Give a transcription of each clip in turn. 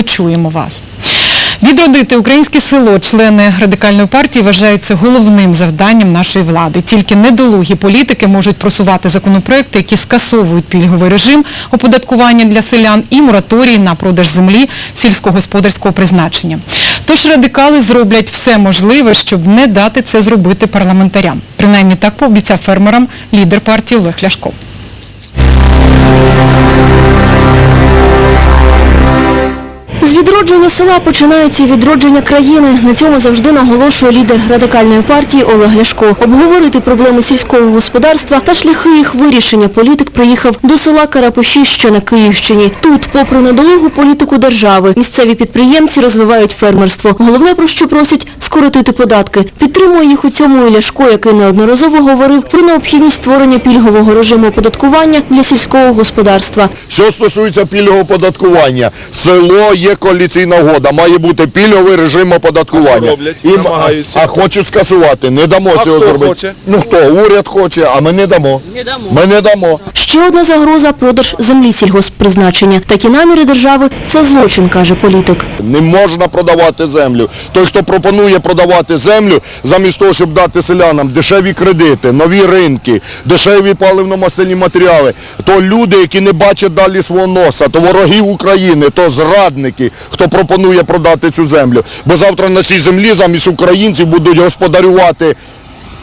почуємо вас. Відродити українське село члени радикальної партії вважають це головним завданням нашої влади. Тільки недолугі політики можуть просувати законопроекти, які скасовують пільговий режим оподаткування для селян і мораторій на продаж землі сільськогосподарського призначення. Тож радикали зроблять все можливе, щоб не дати це зробити парламентарям. Принаймні так пообіцяв фермерам лідер партії Олег Ляшко. З відродження села починається відродження країни. На цьому завжди наголошує лідер радикальної партії Олег Ляшко. Обговорити проблеми сільського господарства та шляхи їх вирішення політик приїхав до села Карапоші, що на Київщині. Тут, попри недолугу політику держави, місцеві підприємці розвивають фермерство. Головне, про що просять – скоротити податки. Підтримує їх у цьому і Ляшко, який неодноразово говорив про необхідність створення пільгового режиму оподаткування для сільського господарства. Що стосується пільгового оподаткування, село є коаліційна угода, має бути пільговий режим оподаткування. Роблять? І Намагаються. А хочуть скасувати, не дамо А цього хто зробити. хоче? Ну хто? Уряд хоче, а ми не дамо. Не дамо. Ми не дамо. Ще одна загроза – продаж землі сільгосппризначення. Такі наміри держави – це злочин, каже політик. Не можна продавати землю. Той, хто пропонує продавати землю, замість того, щоб дати селянам дешеві кредити, нові ринки, дешеві паливно-мастильні матеріали, то люди, які не бачать далі свого носа, то вороги України, то зрадники, хто пропонує продати цю землю. Бо завтра на цій землі замість українців будуть господарювати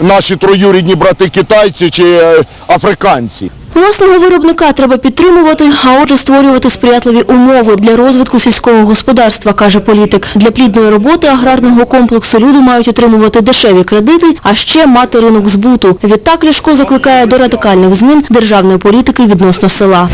наші троюрідні брати китайці чи е, африканці. Власного виробника треба підтримувати, а отже створювати сприятливі умови для розвитку сільського господарства, каже політик. Для плідної роботи аграрного комплексу люди мають отримувати дешеві кредити, а ще мати ринок збуту. Відтак Ляшко закликає до радикальних змін державної політики відносно села.